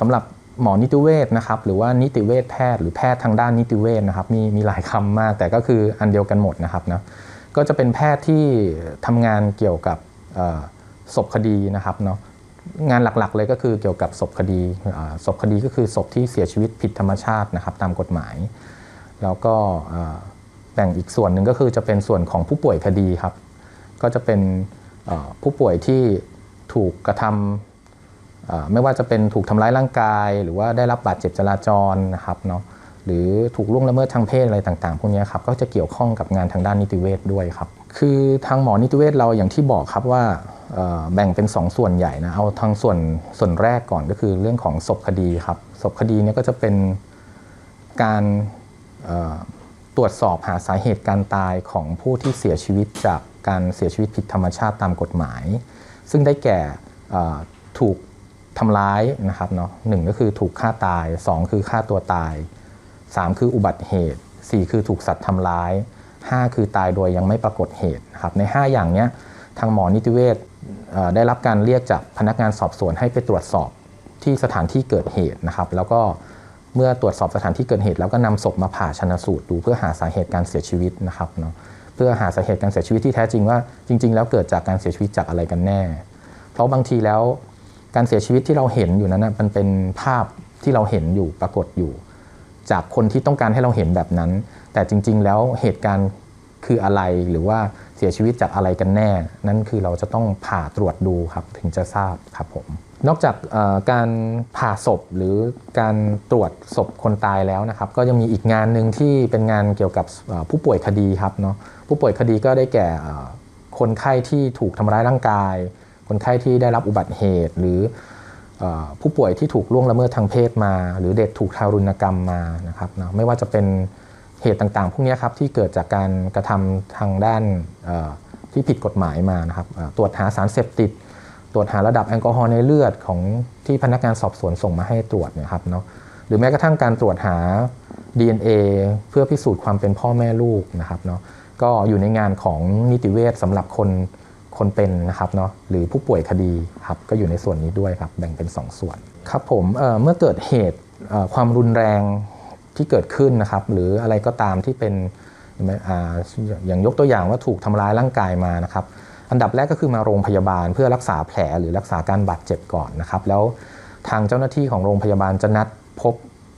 สำหรับหมอนิติเวชนะครับหรือว่านิติเวชแพทย์หรือแพทย์ทางด้านนิติเวชนะครับมีมีหลายคำมาก แต่ก็คืออันเดียวกันหมดนะครับนะก็จะเป็นแพทย์ที่ทำงานเกี่ยวกับศพคดีนะครับเนาะงานหลักๆเลยก็คือเกี่ยวกับศพคดีศพคดีก็คือศพที่เสียชีวิตผิดธรรมชาตินะครับตามกฎหมาย แล้วก็แบ่งอีกส่วนหนึ่งก็คือจะเป็นส่วนของผู้ป่วยคดีครับ ก็จะเป็นผู้ป่วยที่ถูกกระทำเอ่อ ไม่ว่าจะเป็นถูกทำร้ายร่างกาย หรือว่าได้รับบาดเจ็บจราจรนะครับเนาะหรือถูกล่วงละเมิดทางเพศอะไรต่างๆ พวกนี้ครับก็จะเกี่ยวข้องกับงานทางด้านนิติเวชด้วยครับ คือทางหมอนิติเวชเราอย่างที่บอกครับว่าแบ่งเป็น 2ส่วนใหญ่นะเอาทางส่วนส่วนแรกก่อนก็คือเรื่องของศพคดีครับศพคดีเนี่ยก็จะเป็นการตรวจสอบหาสาเหตุการตายของผู้ที่เสียชีวิตจากการเสียชีวิตผิดธรรมชาติตามกฎหมาย ซึ่งได้แก่ถูก ทำร้ายนะครับเนาะหนึ่งก็คือถูกฆ่าตาย 2 คือฆ่าตัวตาย 3 คืออุบัติเหตุ 4 คือถูกสัตว์ทำร้าย 5 คือตายโดยยังไม่ปรากฏเหตุนะครับใน 5 อย่างเนี้ยทางหมอนิติเวชได้รับการเรียกจากพนักงานสอบสวนให้ไปตรวจสอบที่สถานที่เกิดเหตุนะครับ แล้วก็เมื่อตรวจสอบสถานที่เกิดเหตุ แล้วก็นำศพมาผ่าชนะสูตรดูเพื่อหาสาเหตุการเสียชีวิตนะครับเนาะเพื่อหาสาเหตุการเสียชีวิตที่แท้จริงว่าจริง ๆ แล้วเกิดจากการเสียชีวิตจากอะไรกันแน่ เพราะบางทีแล้ว การเสียชีวิตที่เราเห็นอยู่นั้นนะมันเป็นภาพที่เราเห็นอยู่ปรากฏอยู่ จากคนที่ต้องการให้เราเห็นแบบนั้น แต่จริง ๆ แล้วเหตุการณ์คืออะไรหรือว่าเสียชีวิตจากอะไรกันแน่ นั่นคือเราจะต้องผ่าตรวจดูครับถึงจะทราบครับผม นอกจากการผ่าศพหรือการตรวจศพคนตายแล้วนะครับ ก็ยังมีอีกงานหนึ่งที่เป็นงานเกี่ยวกับผู้ป่วยคดีครับเนาะผู้ป่วยคดีก็ได้แก่คนไข้ที่ถูกทำร้ายร่างกาย คนไข้ที่ได้รับอุบัติเหตุ หรืออผู้ป่วยที่ถูกล่วงละเมิดทางเพศมา หรือเด็กถูกทารุณกรรมมานะครับเนาะไม่ว่าจะเป็นเหตุต่างๆ พวกนี้ครับที่เกิดจากการกระทำทางด้านที่ผิดกฎหมายมานะครับตรวจหาสารเสพติด ตรวจหาระดับแอลกอฮอล์ในเลือดของที่พนักงานสอบสวนส่งมาให้ตรวจเนี่ยครับเนาะหรือแม้กระทั่งการตรวจหา DNA เพื่อพิสูจน์ความเป็นพ่อแม่ลูกนะครับเนาะก็อยู่ในงานของนิติเวชสำหรับคน คนเป็นนะครับเนาะหรือผู้ป่วยคดีครับก็อยู่ในส่วนนี้ด้วยครับแบ่งเป็น2ส่วนครับผมเเมื่อเกิดเหตุความรุนแรงที่เกิดขึ้นนะครับ หรืออะไรก็ตามที่เป็นออย่างยกตัวอย่างว่าถูกทำร้ายร่างกายมานะครับ อันดับแรกก็คือมาโรงพยาบาลเพื่อรักษาแผลหรือรักษาการบาดเจ็บก่อนนะครับ แล้วทางเจ้าหน้าที่ของโรงพยาบาลจะนัดพบ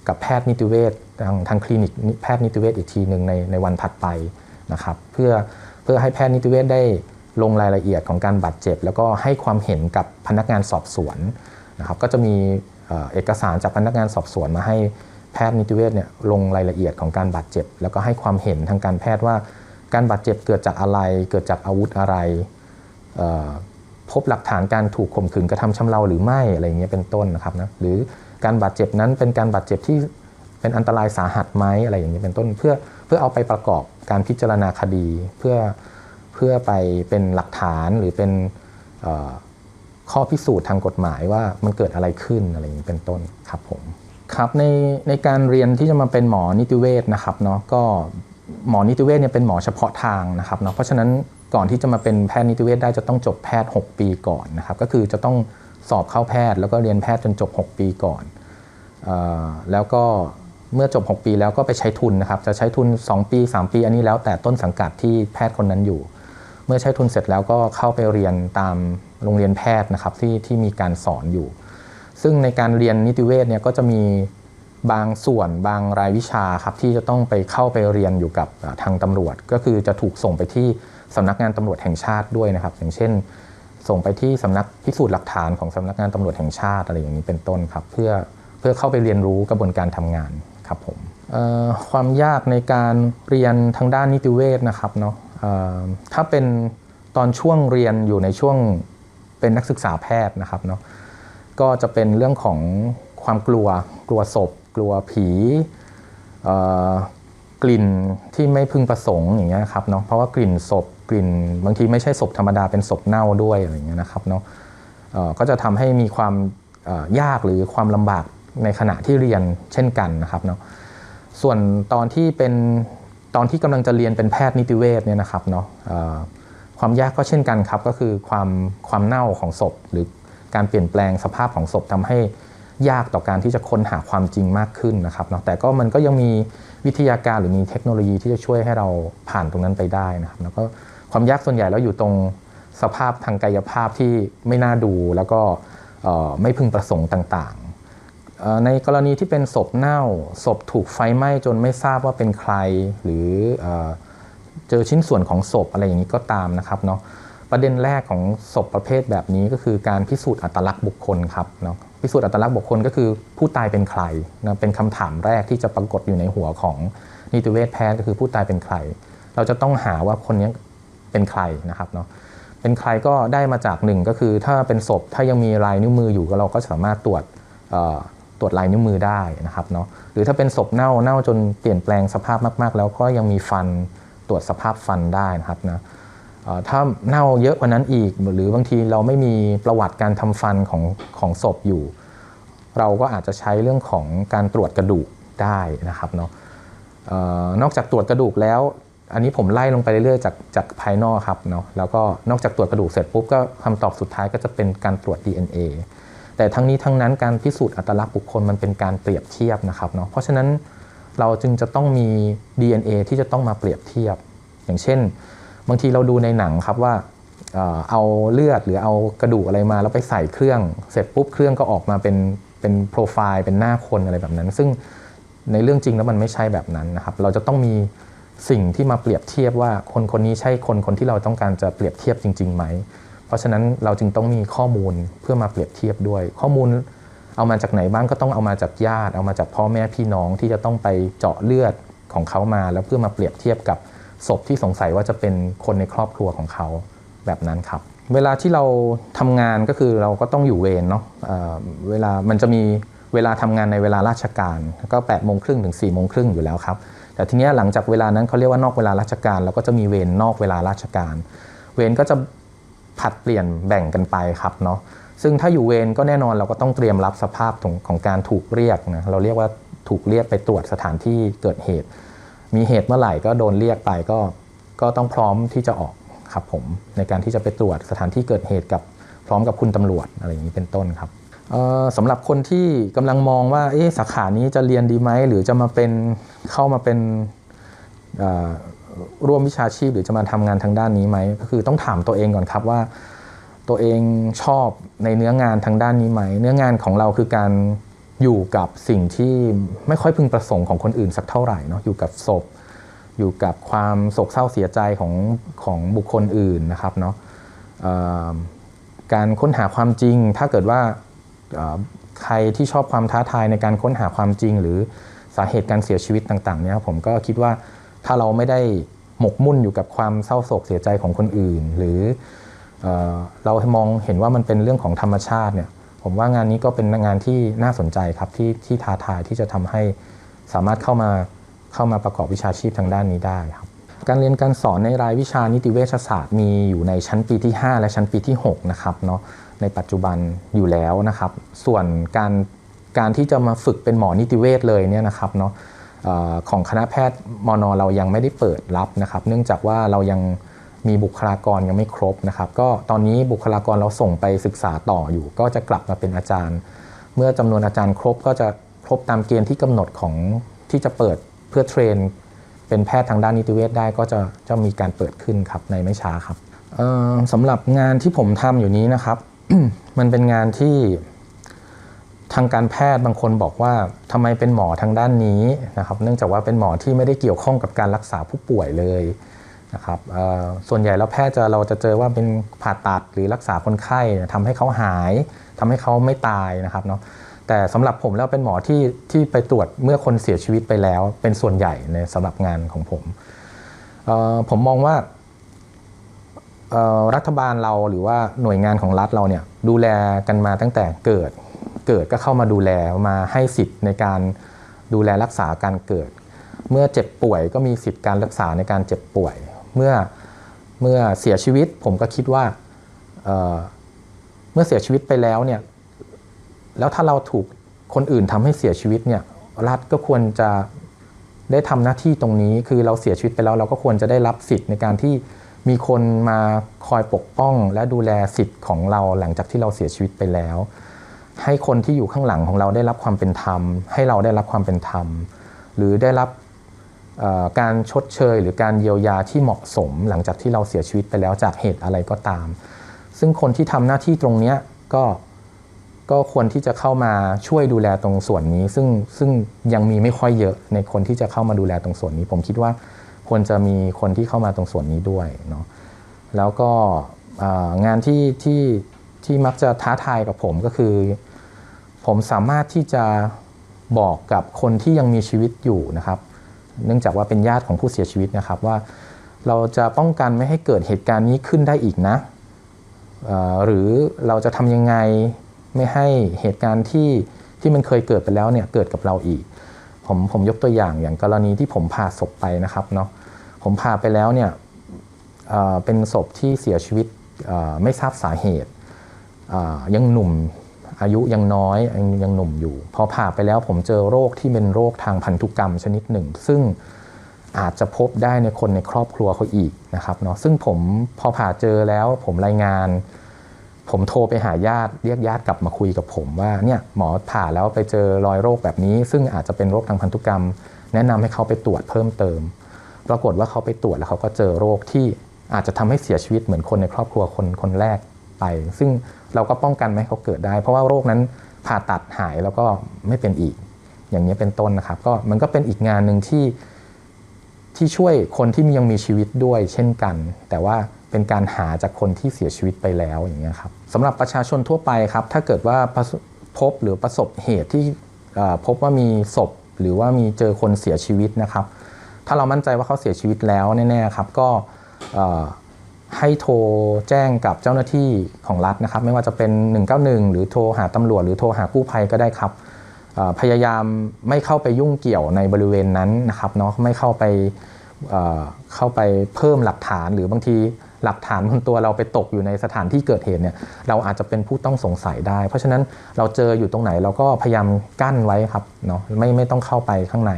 กับแพทย์นิติเวชทางทางคลินิกแพทย์นิติเวชอีกทีหนึ่งในในวันถัดไปนะครับ เพื่อเพื่อให้แพทย์นิติเวชได้ ลงรายละเอียดของการบาดเจ็บ แล้วก็ให้ความเห็นกับพนักงานสอบสวนนะครับก็จะมีเอกสารจากพนักงานสอบสวนมาให้แพทย์นิติเวชเนี่ยลงรายละเอียดของการบาดเจ็บ แล้วก็ให้ความเห็นทางการแพทย์ว่า การบาดเจ็บเกิดจากอะไร เกิดจากอาวุธอะไร พบหลักฐานการถูกข่มขืนกระทำชำเราหรือไม่อะไรอย่างเงี้ยเป็นต้นนะครับนะหรือการบาดเจ็บนั้นเป็นการบาดเจ็บที่เป็นอันตรายสาหัสไหมอะไรอย่างเงี้ยเป็นต้นเพื่อเพื่อเอาไปประกอบการพิจารณาคดีเพื่อ เพื่อไปเป็นหลักฐานหรือเป็นข้อพิสูจน์ทางกฎหมายว่ามันเกิดอะไรขึ้นอะไรอย่างนี้เป็นต้นครับผมครับในในการเรียนที่จะมาเป็นหมอนิติเวชนะครับเนาะก็หมอนิติเวชเนี่ยเป็นหมอเฉพาะทางนะครับเนาะเพราะฉะนั้นก่อนที่จะมาเป็นแพทย์นิติเวชได้จะต้องจบแพทย์ 6 ปีก่อนนะครับก็คือจะต้องสอบเข้าแพทย์ แล้วก็เรียนแพทย์จนจบ 6 ปีก่อนออแล้วก็เมื่อจบ 6 ปีแล้วก็ไปใช้ทุนนะครับจะใช้ทุน 2 ปี 3 ปีอันนี้แล้วแต่ต้นสังกัดที่แพทย์คนนั้นอยู่ เมื่อใช้ทุนเสร็จแล้วก็เข้าไปเรียนตามโรงเรียนแพทย์นะครับที่ที่มีการสอนอยู่ ซึ่งในการเรียนนิติเวชเนี่ยก็จะมีบางส่วนบางรายวิชาครับที่จะต้องไปเข้าไปเรียนอยู่กับทางตำรวจ ก็คือจะถูกส่งไปที่สำนักงานตำรวจแห่งชาติด้วยนะครับ อย่างเช่น ส่งไปที่สำนักพิสูจน์หลักฐานของสำนักงานตำรวจแห่งชาติอะไรอย่างนี้เป็นต้นครับเพื่อเพื่อเข้าไปเรียนรู้กระบวนการทำงานครับผมความยากในการเรียนทางด้านนิติเวชนะครับเนาะ ถ้าเป็นตอนช่วงเรียนอยู่ในช่วงเป็นนักศึกษาแพทย์นะครับเนาะก็จะเป็นเรื่องของความกลัว กลัวศพ กลัวผีกลิ่นที่ไม่พึงประสงค์อย่างเงี้ยครับเนาะเพราะว่ากลิ่นศพกลิ่นบางทีไม่ใช่ศพธรรมดาเป็นศพเน่าด้วยอะไรเงี้ยนะครับเนาะก็จะทำให้มีความยากหรือความลำบากในขณะที่เรียนเช่นกันนะครับเนาะส่วนตอนที่เป็น ตอนที่กำลังจะเรียนเป็นแพทย์นิติเวชเนี่ยนะครับเนาะความยากก็เช่นกันครับก็คือความความเน่าของศพ หรือการเปลี่ยนแปลงสภาพของศพทำให้ยากต่อการที่จะค้นหาความจริงมากขึ้นนะครับเนาะแต่ก็มันก็ยังมีวิทยาการหรือมีเทคโนโลยีที่จะช่วยให้เราผ่านตรงนั้นไปได้นะครับแล้วก็ความยากส่วนใหญ่แล้วอยู่ตรงสภาพทางกายภาพที่ไม่น่าดูแล้วก็ไม่พึงประสงค์ต่าง ในกรณีที่เป็นศพเน่า ศพถูกไฟไหม้จนไม่ทราบว่าเป็นใคร หรือเอเจอชิ้นส่วนของศพอะไรอย่างนี้ก็ตามนะครับเนาะประเด็นแรกของศพประเภทแบบนี้ก็คือการพิสูจน์อัตลักษณ์บุคคลครับเนาะพิสูจน์อัตลักษณ์บุคคลก็คือผู้ตายเป็นใครนะเป็นคำถามแรกที่จะปรากฏอยู่ในหัวของนิติเวชแพทย์ก็คือผู้ตายเป็นใคร เราจะต้องหาว่าคนนี้เป็นใครนะครับเนาะเป็นใครก็ได้มาจากหนึ่งก็คือถ้าเป็นศพถ้ายังมีลายนิ้วมืออยู่ก็เราก็สามารถตรวจ ตรวจลายนิ้วมือได้นะครับเนาะหรือถ้าเป็นศพเน่าเน่าจนเปลี่ยนแปลงสภาพมาก ๆ แล้วก็ยังมีฟันตรวจสภาพฟันได้นะครับนะถ้าเน่าเยอะกว่านั้นอีก หรือบางทีเราไม่มีประวัติการทำฟันของของศพอยู่ เราก็อาจจะใช้เรื่องของการตรวจกระดูกได้นะครับเนาะนอกจากตรวจกระดูกแล้ว อันนี้ผมไล่ลงไปเรื่อยๆจากจากภายนอกครับเนาะแล้วก็นอกจากตรวจกระดูกเสร็จปุ๊บก็คำตอบสุดท้ายก็จะเป็นการตรวจ DNA แต่ทั้งนี้ทั้งนั้นการพิสูจน์อัตลักษณ์บุคคลมันเป็นการเปรียบเทียบนะครับเนาะเพราะฉะนั้นเราจึงจะต้องมี DNA ที่จะต้องมาเปรียบเทียบ อย่างเช่น บางทีเราดูในหนังครับว่าเอาเลือดหรือเอากระดูกอะไรมาแล้วไปใส่เครื่อง เสร็จปุ๊บเครื่องก็ออกมาเป็นเป็นโปรไฟล์เป็นหน้าคนอะไรแบบนั้น ซึ่งในเรื่องจริงแล้วมันไม่ใช่แบบนั้นนะครับ เราจะต้องมีสิ่งที่มาเปรียบเทียบว่าคนคนนี้ใช่คนคนที่เราต้องการจะเปรียบเทียบจริงๆไหม ราะฉะนั้นเราจึงต้องมีข้อมูลเพื่อมาเปรียบเทียบด้วย ข้อมูลเอามาจากไหนบ้างก็ต้องเอามาจากญาติ เอามาจากพ่อแม่พี่น้องที่จะต้องไปเจาะเลือดของเขามา แล้วเพื่อมาเปรียบเทียบกับศพที่สงสัยว่าจะเป็นคนในครอบครัวของเขาแบบนั้นครับ เวลาที่เราทำงานก็คือเราก็ต้องอยู่เวรเนาะเวลามันจะมีเวลาทำงานในเวลาราชการก็8ปดโมงครึ่งถึง4ี่โมงครึ่งอยู่แล้วครับ แต่ทีนี้หลังจากเวลานั้นเขาเรียกว่านอกเวลาราชการเราก็จะมีเวรนอกเวลาราชการ เวรก็จะ ผลัดเปลี่ยนแบ่งกันไปครับเนาะซึ่งถ้าอยู่เวรก็แน่นอนเราก็ต้องเตรียมรับสภาพของของการถูกเรียกนะเราเรียกว่าถูกเรียกไปตรวจสถานที่เกิดเหตุ มีเหตุเมื่อไหร่ก็โดนเรียกไปก็ก็ต้องพร้อมที่จะออกครับผมในการที่จะไปตรวจสถานที่เกิดเหตุกับพร้อมกับคุณตำรวจอะไรอย่างนี้เป็นต้นครับสำหรับคนที่กำลังมองว่าเอ๊สาขานี้จะเรียนดีไหมหรือจะมาเป็นเข้ามาเป็น ร่วมวิชาชีพหรือจะมาทำงานทางด้านนี้ไหมก็คือต้องถามตัวเองก่อนครับว่า ตัวเองชอบในเนื้องานทางด้านนี้ไหม เนื้องานของเราคือการอยู่กับสิ่งที่ไม่ค่อยพึงประสงค์ของคนอื่นสักเท่าไหร่เนาะอยู่กับศพ อยู่กับความโศกเศร้าเสียใจของของบุคคลอื่นนะครับเนาะการค้นหาความจริง ถ้าเกิดว่าใครที่ชอบความท้าทายในการค้นหาความจริง หรือสาเหตุการเสียชีวิตต่างๆเนี่ยผมก็คิดว่า ถ้าเราไม่ได้หมกมุ่นอยู่กับความเศร้าโศกเสียใจของคนอื่น หรือเออเรามองเห็นว่ามันเป็นเรื่องของธรรมชาติเนี่ยผมว่างานนี้ก็เป็นงานที่น่าสนใจครับที่ที่ท้าทายที่จะทำให้สามารถเข้ามาเข้ามาประกอบวิชาชีพทางด้านนี้ได้ครับการเรียนการสอนในรายวิชานิติเวชศาสตร์มีอยู่ในชั้นปีที่ 5 และชั้นปีที่6นะครับเนาะในปัจจุบันอยู่แล้วนะครับ ส่วนการการที่จะมาฝึกเป็นหมอนิติเวชเลยเนี่ยนะครับเนาะ ของคณะแพทย์มนเรายังไม่ได้เปิดรับนะครับ เนื่องจากว่าเรายังมีบุคลากรยังไม่ครบนะครับ ก็ตอนนี้บุคลากรเราส่งไปศึกษาต่ออยู่ ก็จะกลับมาเป็นอาจารย์ เมื่อจำนวนอาจารย์ครบก็จะครบตามเกณฑ์ที่กำหนดของที่จะเปิดเพื่อเทรน เป็นแพทย์ทางด้านนิติเวชได้ก็จะจะมีการเปิดขึ้นครับในไม่ช้าครับสำหรับงานที่ผมทำอยู่นี้นะครับ มันเป็นงานที่ ทางการแพทย์บางคนบอกว่าทำไมเป็นหมอทางด้านนี้นะครับ เนื่องจากว่าเป็นหมอที่ไม่ได้เกี่ยวข้องกับการรักษาผู้ป่วยเลยนะครับส่วนใหญ่แล้วแพทย์จะเราจะเจอว่าเป็นผ่าตัดหรือรักษาคนไข้เนี่ยทำให้เขาหายทำให้เขาไม่ตายนะครับเนาะแต่สำหรับผมแล้วเป็นหมอที่ที่ไปตรวจเมื่อคนเสียชีวิตไปแล้ว เป็นส่วนใหญ่ในสำหรับงานของผมผมมองว่ารัฐบาลเราหรือว่าหน่วยงานของรัฐเราเนี่ยดูแลกันมาตั้งแต่เกิด เกิดก็เข้ามาดูแลมาให้สิทธิ์ในการดูแลรักษาการเกิด เมื่อเจ็บป่วยก็มีสิทธิ์การรักษาในการเจ็บป่วย เมื่อเมื่อเสียชีวิตผมก็คิดว่าเเมื่อเสียชีวิตไปแล้วเนี่ยแล้วถ้าเราถูกคนอื่นทำให้เสียชีวิตเนี่ยรัฐก็ควรจะได้ทำหน้าที่ตรงนี้คือเราเสียชีวิตไปแล้ว เราก็ควรจะได้รับสิทธิ์ในการที่มีคนมาคอยปกป้องและดูแลสิทธิ์ของเราหลังจากที่เราเสียชีวิตไปแล้ว ให้คนที่อยู่ข้างหลังของเราได้รับความเป็นธรรม ให้เราได้รับความเป็นธรรม หรือได้รับการชดเชย หรือการเยียวยาที่เหมาะสม หลังจากที่เราเสียชีวิตไปแล้วจากเหตุอะไรก็ตาม ซึ่งคนที่ทำหน้าที่ตรงนี้ก็ก็ควรที่จะเข้ามาช่วยดูแลตรงส่วนนี้ ซึ่งซึ่งยังมีไม่ค่อยเยอะในคนที่จะเข้ามาดูแลตรงส่วนนี้ ผมคิดว่าควรจะมีคนที่เข้ามาตรงส่วนนี้ด้วยเนาะแล้วก็งานที่ที่ ที่มักจะท้าทายกับผมก็คือ ผมสามารถที่จะบอกกับคนที่ยังมีชีวิตอยู่นะครับ เนื่องจากว่าเป็นญาติของผู้เสียชีวิตนะครับว่า เราจะป้องกันไม่ให้เกิดเหตุการณ์นี้ขึ้นได้อีกนะหรือเราจะทำยังไงไม่ให้เหตุการณ์ที่ที่มันเคยเกิดไปแล้วเนี่ยเกิดกับเราอีก ผมผมยกตัวอย่างอย่างกรณีที่ผมผ่าศพไปนะครับเนาะผมผ่าไปแล้วเนี่ยเป็นศพที่เสียชีวิตไม่ทราบสาเหตุ ยังหนุ่มอายุยังน้อยยังหนุ่มอยู่ พอผ่าไปแล้วผมเจอโรคที่เป็นโรคทางพันธุกรรมชนิดหนึ่ง ซึ่งอาจจะพบได้ในคนในครอบครัวเขาอีกนะครับเนาะซึ่งผมพอผ่าเจอแล้วผมรายงาน ผมโทรไปหาญาติเรียกญาติกลับมาคุยกับผมว่าเนี่ยหมอผ่าแล้วไปเจอรอยโรคแบบนี้ ซึ่งอาจจะเป็นโรคทางพันธุกรรม แนะนำให้เขาไปตรวจเพิ่มเติม ปรากฏว่าเขาไปตรวจแล้วเขาก็เจอโรคที่อาจจะทำให้เสียชีวิตเหมือนคนในครอบครัวคนคนแรก ไป ซึ่งเราก็ป้องกันไม่ให้เขาเกิดได้ เพราะว่าโรคนั้นผ่าตัดหายแล้วก็ไม่เป็นอีก อย่างนี้เป็นต้นนะครับ ก็มันก็เป็นอีกงานหนึ่งที่ที่ช่วยคนที่ยังมีชีวิตด้วยเช่นกัน แต่ว่าเป็นการหาจากคนที่เสียชีวิตไปแล้วอย่างเงี้ยครับสำหรับประชาชนทั่วไปครับ ถ้าเกิดว่าพบหรือประสบเหตุที่พบว่ามีศพหรือว่ามีเจอคนเสียชีวิตนะครับ ถ้าเรามั่นใจว่าเขาเสียชีวิตแล้วแน่ๆครับ ก็ ให้โทรแจ้งกับเจ้าหน้าที่ของรัฐนะครับ ไม่ว่าจะเป็น 191 หรือโทรหาตำรวจ หรือโทรหากู้ภัยก็ได้ครับพยายามไม่เข้าไปยุ่งเกี่ยวในบริเวณนั้นนะครับเนาะไม่เข้าไปเเข้าไปเพิ่มหลักฐานหรือบางทีหลักฐานบนตัวเราไปตกอยู่ในสถานที่เกิดเหตุเนี่ยเราอาจจะเป็นผู้ต้องสงสัยได้ เพราะฉะนั้นเราเจออยู่ตรงไหนเราก็พยายามกั้นไว้ครับเนาะไม่ไม่ต้องเข้าไปข้างใน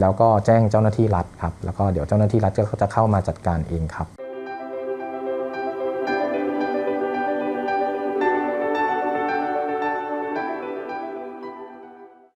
แล้วก็แจ้งเจ้าหน้าที่รัฐครับแล้วก็เดี๋ยวเจ้าหน้าที่รัฐก็จะเข้ามาจัดการเองครับ